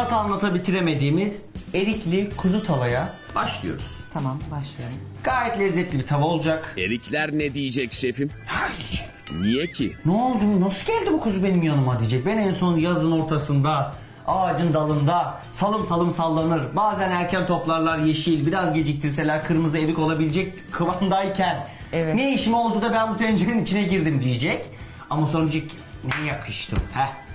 anlat anlata bitiremediğimiz erikli kuzu tavaya başlıyoruz. Tamam başlayalım. Gayet lezzetli bir tava olacak. Erikler ne diyecek şefim? Hayır. Niye ki? Ne oldu? Nasıl geldi bu kuzu benim yanıma diyecek. Ben en son yazın ortasında ağacın dalında salım salım sallanır. Bazen erken toplarlar yeşil, biraz geciktirseler kırmızı erik olabilecek kıvamdayken. Evet. Ne işim oldu da ben bu tencerenin içine girdim diyecek. Ama sonra diyecek ne yakıştım. Heh.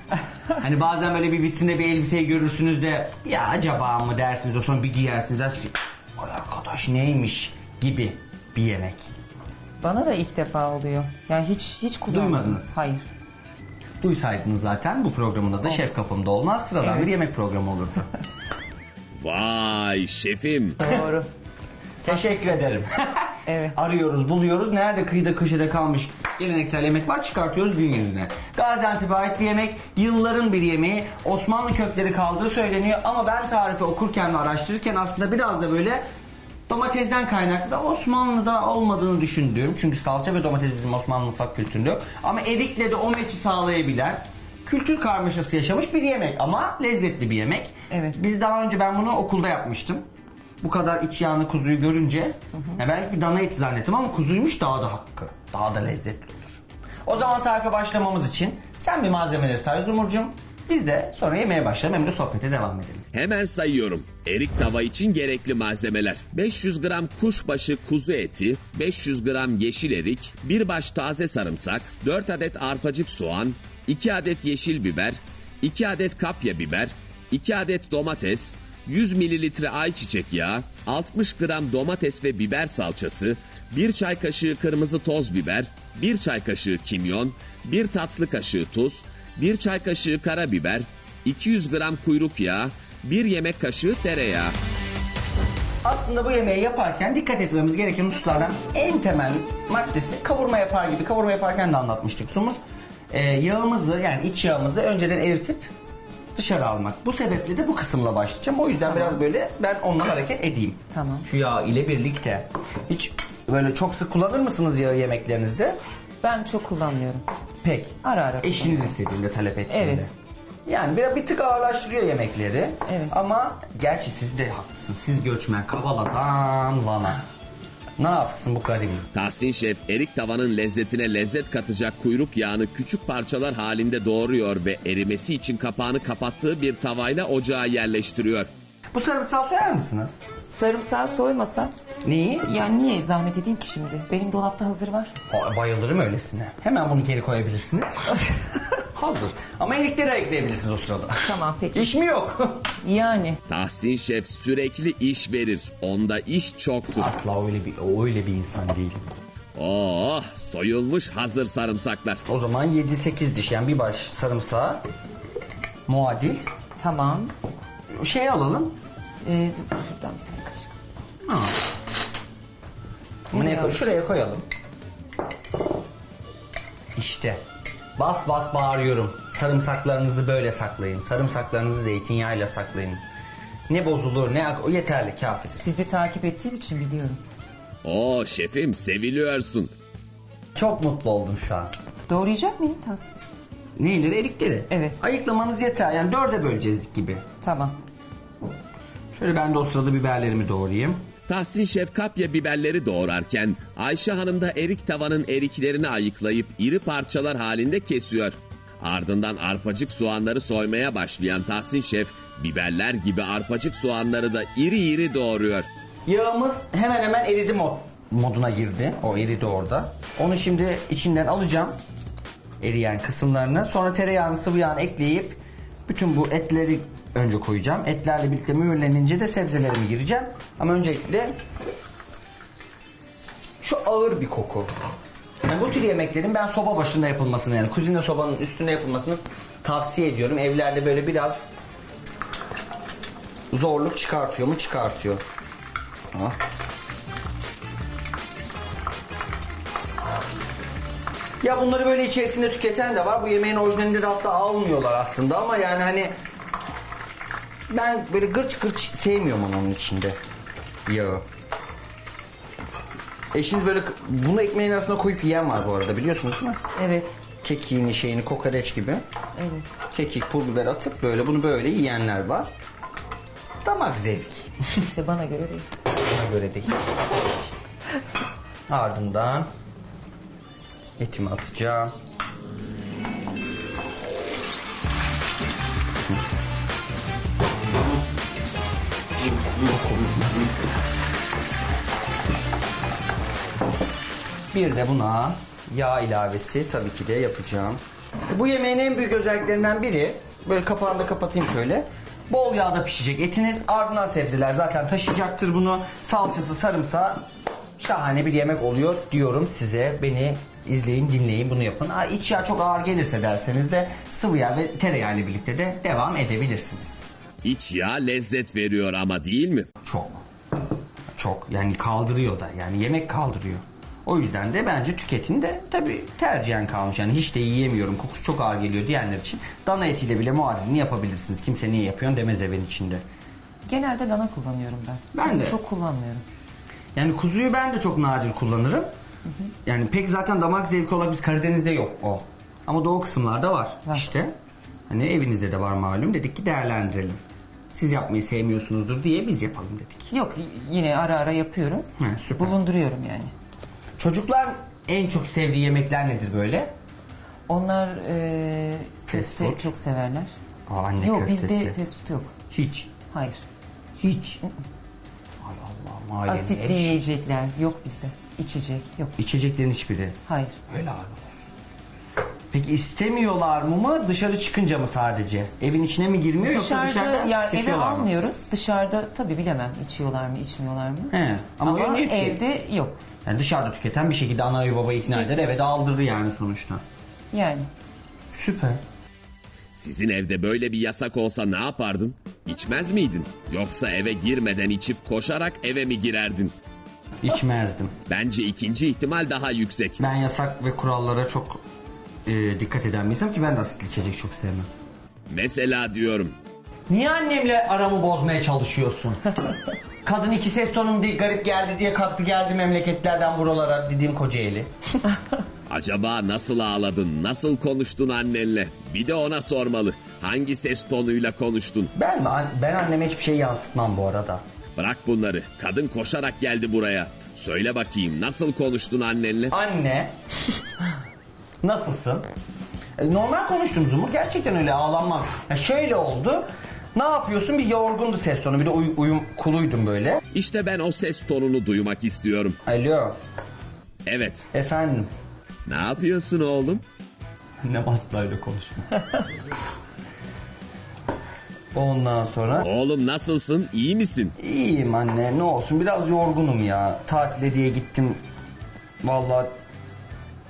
Hani bazen böyle bir vitrinde bir elbiseyi görürsünüz de ya acaba mı dersiniz o sonra bir giyersiniz. Vay arkadaş neymiş gibi bir yemek. Bana da ilk defa oluyor. Yani hiç hiç kullanmadım. Duymadınız. Hayır. Duysaydınız zaten bu programında da şef kapımda olmaz sıradan Evet. bir yemek programı olurdu. Vay şefim. Doğru. Teşekkür ederim. Evet. Arıyoruz, buluyoruz. Nerede kıyıda köşede kalmış geleneksel yemek var çıkartıyoruz gün yüzüne. Gaziantep'e ait bir yemek, yılların bir yemeği. Osmanlı kökleri kaldığı söyleniyor ama ben tarifi okurken ve araştırırken aslında biraz da böyle domatesden kaynaklı da Osmanlı'da olmadığını düşündüğüm. Çünkü salça ve domates bizim Osmanlı mutfak kültüründe yok. Ama erikle de o meçi sağlayabilen kültür karmaşası yaşamış bir yemek ama lezzetli bir yemek. Evet. Biz daha önce ben bunu okulda yapmıştım. Bu kadar iç yağını kuzuyu görünce ya ben bir dana eti zannettim ama kuzuymuş daha da hakkı. Daha da lezzetli olur. O zaman tarife başlamamız için sen bir malzemeleri say Zumurcuğum. Biz de sonra yemeğe başlayalım hem de sohbete devam edelim. Hemen sayıyorum. Erik tava için gerekli malzemeler. 500 gram kuşbaşı kuzu eti, 500 gram yeşil erik, 1 baş taze sarımsak, 4 adet arpacık soğan, 2 adet yeşil biber, 2 adet kapya biber, 2 adet domates, 100 mililitre ayçiçek yağı, 60 gram domates ve biber salçası, 1 çay kaşığı kırmızı toz biber, 1 çay kaşığı kimyon, 1 tatlı kaşığı tuz, 1 çay kaşığı karabiber, 200 gram kuyruk yağı, 1 yemek kaşığı tereyağı. Aslında bu yemeği yaparken dikkat etmemiz gereken hususlardan en temel maddesi kavurma yapar gibi. Kavurma yaparken de anlatmıştık Sumur. Ee, yağımızı yani iç yağımızı önceden eritip dışarı almak. Bu sebeple de bu kısımla başlayacağım. O yüzden biraz böyle ben onunla hareket edeyim. Tamam. Şu yağ ile birlikte. Hiç böyle çok sık kullanır mısınız yağı yemeklerinizde? Ben çok kullanmıyorum. Pek. Ara ara. Eşiniz istediğinde talep ettiğinde. Evet. Yani bir, bir tık ağırlaştırıyor yemekleri. Evet. Ama gerçi siz de haklısınız. Siz göçmen Kavala'dan Van'a. Ne yapsın bu garibim? Tahsin Şef erik tavanın lezzetine lezzet katacak kuyruk yağını küçük parçalar halinde doğruyor ve erimesi için kapağını kapattığı bir tavayla ocağa yerleştiriyor. Bu sarımsağı soyar mısınız? Sarımsağı soymasam Neyi? yani niye zahmet edeyim ki şimdi? Benim dolapta hazır var. Aa, Bayılırım öylesine. Hemen bunu geri koyabilirsiniz. Hazır. Ama erikleri ayıklayabilirsiniz o sırada. Tamam peki. İş mi yok? Yani Tahsin Şef sürekli iş verir. Onda iş çoktur. Asla öyle bir öyle bir insan değilim. Oh soyulmuş hazır sarımsaklar. O zaman 7-8 diş yani bir baş sarımsağı muadil. tamam. Şey alalım. Ee, dur, şuradan bir tane kaşık. Bunu Ya. koy- şuraya koyalım. İşte. Bas bas bağırıyorum. Sarımsaklarınızı böyle saklayın. Sarımsaklarınızı zeytinyağıyla saklayın. Ne bozulur ne ak- o yeterli kafi. Sizi takip ettiğim için biliyorum. Oo şefim seviliyorsun. Çok mutlu oldum şu an. Doğrayacak mıyım Tahsin? Neyleri erikleri? Evet. Ayıklamanız yeter yani dörde böleceğiz gibi. Tamam. Şöyle ben de o sırada biberlerimi doğrayayım. Tahsin Şef kapya biberleri doğrarken Ayşe Hanım da erik tavanın eriklerini ayıklayıp iri parçalar halinde kesiyor. Ardından arpacık soğanları soymaya başlayan Tahsin Şef biberler gibi arpacık soğanları da iri iri doğruyor. Yağımız hemen hemen eridi mod, moduna girdi. O eridi orada. Onu şimdi içinden alacağım. Eriyen kısımlarını. Sonra tereyağını sıvı yağını ekleyip bütün bu etleri önce koyacağım. Etlerle birlikte mühürlenince de sebzelerimi gireceğim. Ama öncelikle şu ağır bir koku. Yani bu tür yemeklerin ben soba başında yapılmasını yani kuzine sobanın üstünde yapılmasını tavsiye ediyorum. Evlerde böyle biraz zorluk çıkartıyor mu? Çıkartıyor. Ah. Ya bunları böyle içerisinde tüketen de var. Bu yemeğin orijinalinde de hatta almıyorlar aslında ama yani hani ben böyle gırç gırç sevmiyorum onun içinde yağı. Eşiniz böyle bunu ekmeğin arasına koyup yiyen var bu arada biliyorsunuz değil mi? Evet. Kekiğini şeyini kokoreç gibi. Evet. kekik, pul biber atıp böyle bunu böyle yiyenler var. Damak zevki. İşte bana göre değil. Bana göre değil. Ardından etimi atacağım. Bir de buna yağ ilavesi tabii ki de yapacağım. Bu yemeğin en büyük özelliklerinden biri, böyle kapağını da kapatayım şöyle. Bol yağda pişecek etiniz, ardından sebzeler zaten taşıyacaktır bunu. Salçası, sarımsağı şahane bir yemek oluyor diyorum size. Beni izleyin, dinleyin, bunu yapın. Ha, iç yağ çok ağır gelirse derseniz de sıvı yağ ve tereyağı ile birlikte de devam edebilirsiniz. İç yağ lezzet veriyor ama değil mi? Çok. Çok yani kaldırıyor da yani yemek kaldırıyor. O yüzden de bence tüketin de tabii tercihen kalmış. Yani hiç de yiyemiyorum kokusu çok ağır geliyor diyenler için dana etiyle bile muadilini yapabilirsiniz. Kimse niye yapıyorsun demez evin içinde. Genelde dana kullanıyorum ben. Ben Kuzu de. çok kullanmıyorum. Yani kuzuyu ben de çok nadir kullanırım. Yani pek zaten damak zevki olarak biz Karadeniz'de yok o. Ama doğu kısımlarda var. Var. İşte hani evinizde de var malum dedik ki değerlendirelim. Siz yapmayı sevmiyorsunuzdur diye biz yapalım dedik. Yok yine ara ara yapıyorum. He, süper. Bulunduruyorum yani. Çocuklar en çok sevdiği yemekler nedir böyle? Onlar e, Fast köfte food. çok severler. Aa, anne yok köftesi. bizde fast food yok. Hiç. Hayır. Hiç. Hay Allah'ım ailenin Asitli eş- yiyecekler yok bizde. İçecek yok. İçeceklerin hiçbiri. Hayır. Öyle abi olsun. Peki istemiyorlar mı mı dışarı çıkınca mı sadece? Evin içine mi girmiyor yoksa Dışarıda dışarıdan yani eve tüketiyorlar mı? almıyoruz. Dışarıda tabii bilemem içiyorlar mı içmiyorlar mı. He, ama Ama, öyle değil ki. evde yok. Yani dışarıda tüketen bir şekilde anayı babayı ikna eder eve de aldırır yani sonuçta. Yani Süper. Sizin evde böyle bir yasak olsa ne yapardın? İçmez miydin? Yoksa eve girmeden içip koşarak eve mi girerdin? İçmezdim. Bence ikinci ihtimal daha yüksek. Ben yasak ve kurallara çok e, dikkat eden bir insanım ki ben de asitli içecek çok sevmem. Mesela diyorum. Niye annemle aramı bozmaya çalışıyorsun? Kadın iki ses tonum diye garip geldi diye kalktı geldi memleketlerden buralara dediğim Kocaeli. Acaba nasıl ağladın, nasıl konuştun annenle? Bir de ona sormalı. Hangi ses tonuyla konuştun? Ben mi? An- Ben anneme hiçbir şey yansıtmam bu arada. Bırak bunları. Kadın koşarak geldi buraya. Söyle bakayım nasıl konuştun annenle? Anne. Nasılsın? E, Normal konuştum Zumur. Gerçekten öyle ağlanmam. Ya şöyle oldu. Ne yapıyorsun? Bir yorgundu ses tonu. Bir de uy- uyum kuluydum böyle. İşte ben o ses tonunu duymak istiyorum. Alo. Evet. Efendim. Ne yapıyorsun oğlum? Ne asla öyle konuşma. Ondan sonra Oğlum nasılsın? İyi misin? iyiyim anne ne olsun biraz yorgunum ya. Tatile diye gittim. Vallahi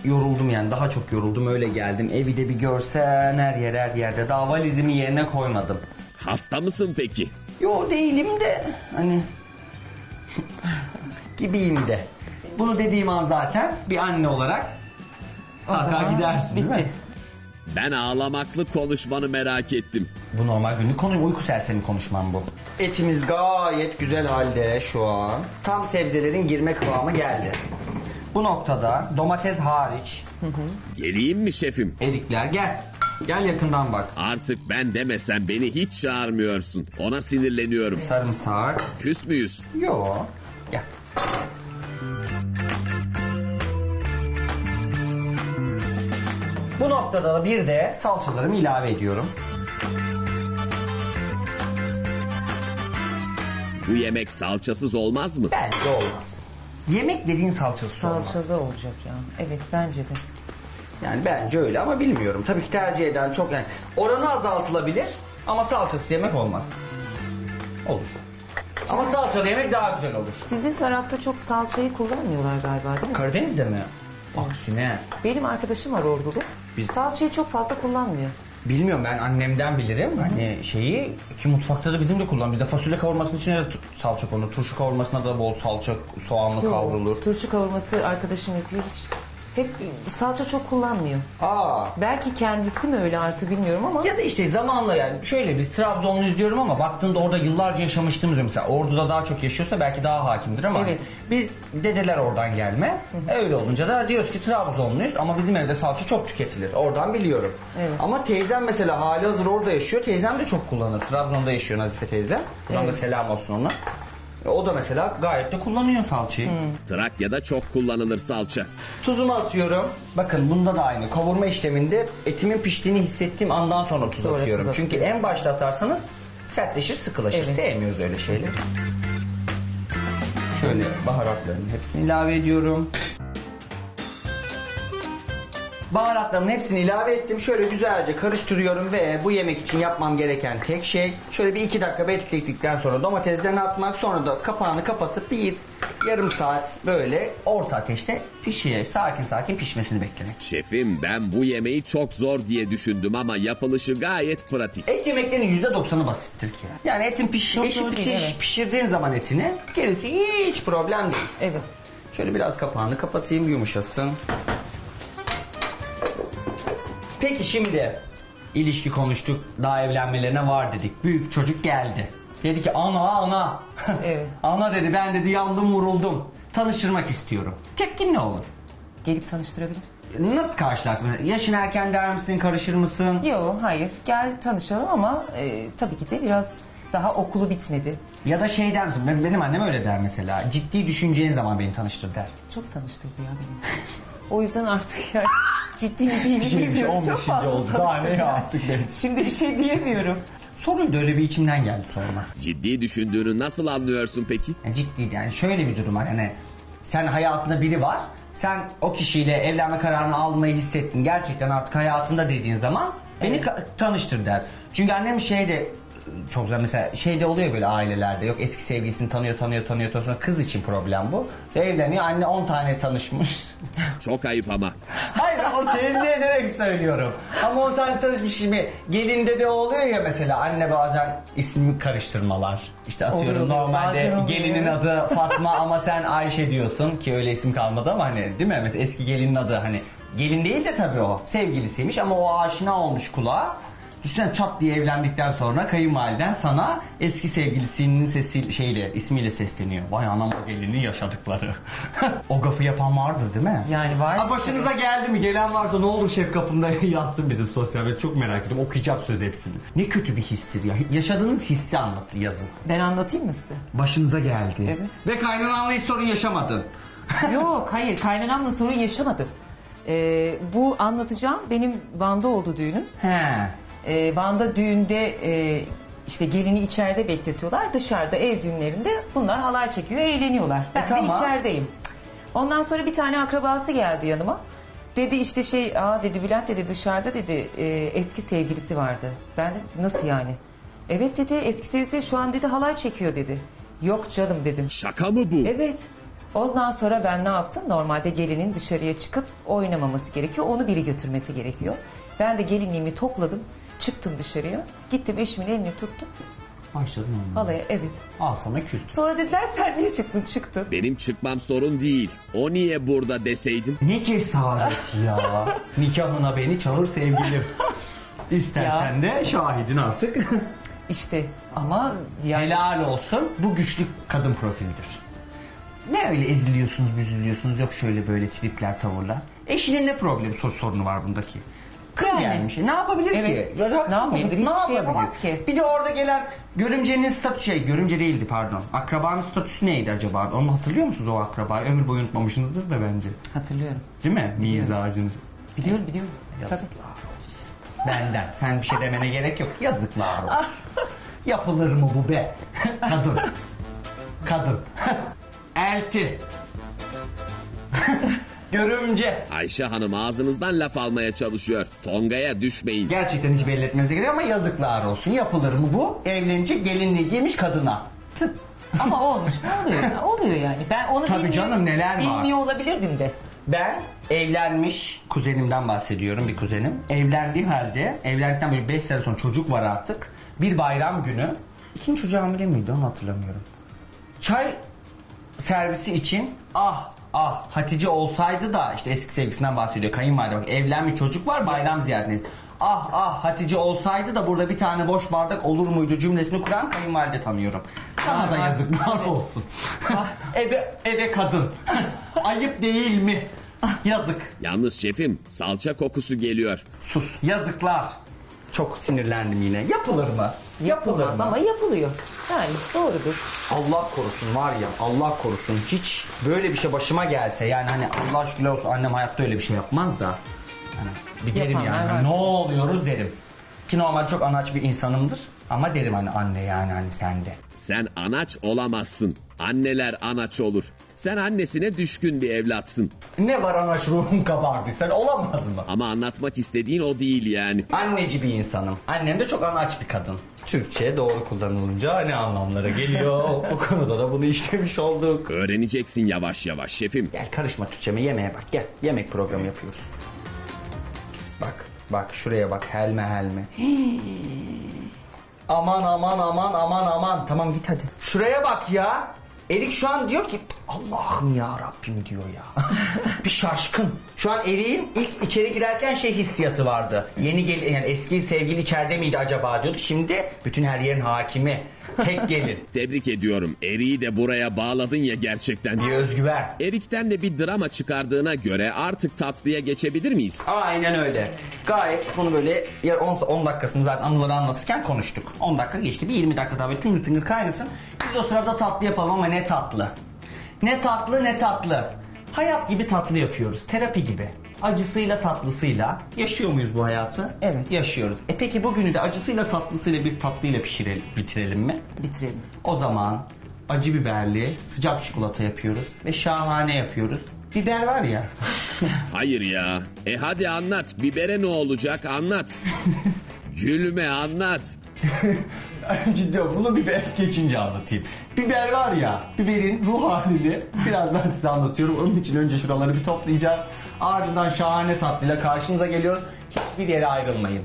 yoruldum yani daha çok yoruldum öyle geldim. Evi de bir görsen her yer her yerde. Daha valizimi yerine koymadım. Hasta mısın peki? Yo değilim de hani gibiyim de. Bunu dediğim an zaten bir anne olarak kalkar gidersin değil bitti. mi? Ben ağlamaklı konuşmanı merak ettim. Bu normal günlük konu uyku sersemi konuşmam bu. Etimiz gayet güzel halde şu an. Tam sebzelerin girme kıvamı geldi. Bu noktada domates hariç Geleyim mi şefim? erikler gel. Gel yakından bak. Artık ben demesem beni hiç çağırmıyorsun. Ona sinirleniyorum. Sarımsak. Küs müyüz? Yo. Gel. Bu noktada da bir de salçalarımı ilave ediyorum. Bu yemek salçasız olmaz mı? Bence olmaz. Yemek dediğin salçası olmaz. Salçalı olacak ya. Evet bence de. Yani bence öyle ama bilmiyorum. Tabii ki tercih eden çok yani oranı azaltılabilir ama salçası yemek olmaz. Olur. Ama salçalı yemek daha güzel olur. Sizin tarafta çok salçayı kullanmıyorlar galiba değil mi? Karadeniz'de mi? Aksine. Benim arkadaşım var ordulu. Biz- Salçayı çok fazla kullanmıyor. Bilmiyorum ben annemden bilirim. Hani şeyi ki mutfakta da bizim de kullan. Bizde fasulye kavurmasının içine de salça konur. Turşu kavurmasına da bol salça, soğanlı kavrulur. Turşu kavurması arkadaşım yapıyor hiç hep salça çok kullanmıyor. Aa. Belki kendisi mi öyle artık bilmiyorum ama Ya da işte zamanla yani şöyle biz Trabzonluyuz diyorum ama baktığında orada yıllarca yaşamıştığımız mesela Ordu'da daha çok yaşıyorsa belki daha hakimdir ama Evet. biz dedeler oradan gelme. Öyle olunca da diyoruz ki Trabzonluyuz ama bizim evde salça çok tüketilir. Oradan biliyorum. Evet. Ama teyzem mesela hali hazır orada yaşıyor. Teyzem de çok kullanır. Trabzon'da yaşıyor Nazife teyze. Buradan Evet. da selam olsun ona. E, O da mesela gayet de kullanıyor salçayı. Trakya'da çok kullanılır salça. Tuzumu atıyorum. Bakın bunda da aynı. Kavurma işleminde etimin piştiğini hissettiğim andan sonra tuz Sonra atıyorum. tuz Çünkü en başta atarsanız sertleşir, sıkılaşır. Evet. Sevmiyoruz öyle şeyleri. Şöyle baharatların hepsini ilave ediyorum. Baharatların hepsini ilave ettim. Şöyle güzelce karıştırıyorum ve bu yemek için yapmam gereken tek şey şöyle bir iki dakika beklettikten sonra domateslerini atmak sonra da kapağını kapatıp bir yarım saat böyle orta ateşte pişiyor. Sakin sakin pişmesini beklemek. Şefim ben bu yemeği çok zor diye düşündüm ama yapılışı gayet pratik. Et yemeklerinin %90'ı basittir ki. Yani etin piş, Çok zor piş- evet. pişirdiğin zaman etini gerisi hiç problem değil. evet. Şöyle biraz kapağını kapatayım yumuşasın. Peki şimdi ilişki konuştuk. Daha evlenmelerine var dedik. Büyük çocuk geldi. Dedi ki ana ana. Evet. ana dedi ben dedi yandım vuruldum. Tanıştırmak istiyorum. Tepkin ne olur? Gelip tanıştırabilir. Nasıl karşılarsın? Yaşın erken der misin? Karışır mısın? Yok hayır gel tanışalım ama e, tabii ki de biraz daha okulu bitmedi. Ya da şey der misin? Ben- Benim annem öyle der mesela. Ciddi düşüneceğin zaman beni tanıştır der. Çok tanıştırdı ya beni. O yüzden artık yani ciddi mi değil mi bilmiyorum. 15. Çok fazla oldu. Daha ne tanıştırdı. yaptık benim? Şimdi bir şey diyemiyorum. Soruydu öyle bir içimden geldi sorma. Ciddi düşündüğünü nasıl anlıyorsun peki? Yani ciddi yani şöyle bir durum var hani sen hayatında biri var. Sen o kişiyle evlenme kararını almayı hissettin. Gerçekten artık hayatında dediğin zaman beni ka- tanıştır der. Çünkü annem şeyde çok güzel mesela şeyde oluyor böyle ailelerde yok eski sevgilisini tanıyor tanıyor tanıyor tanıyor sonra kız için problem bu. Evleniyor anne 10 tane tanışmış. Çok ayıp ama. Hayır o tenzih ederek söylüyorum. Ama 10 tane tanışmış şimdi gelinde de oluyor ya mesela anne bazen ismi karıştırmalar. İşte atıyorum Oluyor, normalde bazen oluyor. gelinin adı Fatma ama sen Ayşe diyorsun ki öyle isim kalmadı ama hani değil mi? Mesela eski gelinin adı hani gelin değil de tabii o sevgilisiymiş ama o aşina olmuş kulağa. Düşünsene çat diye evlendikten sonra kayınvaliden sana eski sevgilisinin sesi şeyle ismiyle sesleniyor. Vay anam o gelinin yaşadıkları. o gafı yapan vardır değil mi? Yani var. Ha başınıza geldi mi? Gelen varsa ne olur şef kapında yazsın bizim sosyal medya. Çok merak ediyorum. Okuyacağım söz hepsini. Ne kötü bir histir ya. Yaşadığınız hissi anlat yazın. Ben anlatayım mı size? Başınıza geldi. Evet. Ve kaynananla hiç sorun yaşamadın. Yok hayır kaynanamla sorun yaşamadım. Ee, bu anlatacağım benim Van'da oldu düğünüm. He. Ee, Van'da düğünde e, işte gelini içeride bekletiyorlar. Dışarıda ev düğünlerinde bunlar halay çekiyor, eğleniyorlar. Ben de tamam. içerideyim. Ondan sonra bir tane akrabası geldi yanıma. Dedi işte şey, aa dedi Bülent dedi dışarıda dedi e, eski sevgilisi vardı. Ben de nasıl yani? Evet dedi eski sevgilisi şu an dedi halay çekiyor dedi. Yok canım dedim. Şaka mı bu? Evet. Ondan sonra ben ne yaptım? Normalde gelinin dışarıya çıkıp oynamaması gerekiyor. Onu biri götürmesi gerekiyor. Ben de gelinliğimi topladım. Çıktım dışarıya. Gittim eşimin elini tuttum. Başladım onu. Halaya evet. Al sana kült. Sonra dediler sen niye çıktın? Çıktım. Benim çıkmam sorun değil. O niye burada deseydin? Ne cesaret ya. Nikahına beni çağır sevgilim. İstersen de şahidin artık. İşte ama yani Helal olsun. Bu güçlü kadın profildir. Ne öyle eziliyorsunuz, büzülüyorsunuz, yok şöyle böyle tripler, tavırlar. Eşinin ne problemi, sor- sorunu var bundaki? Kız Yani. gelmiş. Ne yapabilir Evet. ki? Ya, haksız Ne yapabilir? mıyım? Hiçbir şey yapamaz ki. Bir de orada gelen görümcenin statüsü şey, görümce değildi pardon. Akrabanın statüsü neydi acaba? Onu hatırlıyor musunuz o akrabayı? Ömür boyu unutmamışsınızdır da bence. hatırlıyorum. Değil mi? Mizacınız. Biliyorum biliyorum. Tabii. Yazıklar olsun. Benden. Sen bir şey demene gerek yok. Yazıklar olsun. Yapılır mı bu be? Kadın. Kadın. Elti. Görümce. Ayşe Hanım ağzınızdan laf almaya çalışıyor. Tongaya düşmeyin. Gerçekten hiç belli etmenize gerek ama yazıklar olsun. Yapılır mı bu? Evlenince gelinliği giymiş kadına. Tüh. Ama olmuş. Ne oluyor ya? Oluyor yani. Ben onu Tabii bilmiyor- canım, neler var. Bilmiyor olabilirdim de. Ben evlenmiş kuzenimden bahsediyorum bir kuzenim. Evlendiği halde evlendikten böyle 5 sene sonra çocuk var artık. Bir bayram günü. İkinci çocuğu hamile miydi onu hatırlamıyorum. Çay servisi için ah Ah Hatice olsaydı da işte eski sevgisinden bahsediyor kayınvalide bak evlenmiş çocuk var bayram ziyaretindeyiz. Ah ah Hatice olsaydı da burada bir tane boş bardak olur muydu cümlesini kuran kayınvalide tanıyorum. Sana da yazıklar olsun. eve, eve kadın. Ayıp değil mi? Yazık. Yalnız şefim salça kokusu geliyor. Sus. Yazıklar. Çok sinirlendim yine. Yapılır mı? Yapılmaz ama yapılıyor. Yani doğrudur. Allah korusun var ya Allah korusun hiç böyle bir şey başıma gelse yani hani Allah şükürler olsun annem hayatta öyle bir şey yapmaz da hani bir derim Yapanlar yani var. ne oluyoruz derim. Ki normal çok anaç bir insanımdır ama derim hani anne yani hani sen de. Sen anaç olamazsın. Anneler anaç olur. Sen annesine düşkün bir evlatsın. Ne var anaç ruhum kabardı sen olamaz mı? Ama anlatmak istediğin o değil yani. Anneci bir insanım. Annem de çok anaç bir kadın. Türkçe doğru kullanılınca ne anlamlara geliyor? Bu konuda da bunu işlemiş olduk. Öğreneceksin yavaş yavaş şefim. Gel karışma Türkçeme yemeğe bak gel. Yemek programı yapıyoruz. Bak bak şuraya bak helme helme. aman aman aman aman aman. Tamam git hadi. Şuraya bak ya. Erik şu an diyor ki Allah'ım ya Rabbim diyor ya. bir şaşkın. Şu an Erik'in ilk içeri girerken şey hissiyatı vardı. Yeni gel yani eski sevgili içeride miydi acaba diyordu. Şimdi bütün her yerin hakimi. Tek gelin. Tebrik ediyorum. Eri'yi de buraya bağladın ya gerçekten. Bir özgüven. Erik'ten de bir drama çıkardığına göre artık tatlıya geçebilir miyiz? Aynen öyle. Gayet bunu böyle ya 10, 10 dakikasını zaten anıları anlatırken konuştuk. 10 dakika geçti. Bir 20 dakika daha böyle tıngır tıngır kaynasın. Biz o sırada tatlı yapalım ama ne tatlı. Ne tatlı ne tatlı. Hayat gibi tatlı yapıyoruz. Terapi gibi. Acısıyla tatlısıyla yaşıyor muyuz bu hayatı? Evet. Yaşıyoruz. E peki bugünü de acısıyla tatlısıyla bir tatlıyla pişirelim, bitirelim mi? Bitirelim. O zaman acı biberli sıcak çikolata yapıyoruz ve şahane yapıyoruz. Biber var ya. Hayır ya. E hadi anlat. Bibere ne olacak anlat. Gülme anlat. Ciddi ol, bunu biber geçince anlatayım. Biber var ya, biberin ruh halini birazdan size anlatıyorum. Onun için önce şuraları bir toplayacağız. Ardından şahane tatlıyla karşınıza geliyoruz. Hiçbir yere ayrılmayın.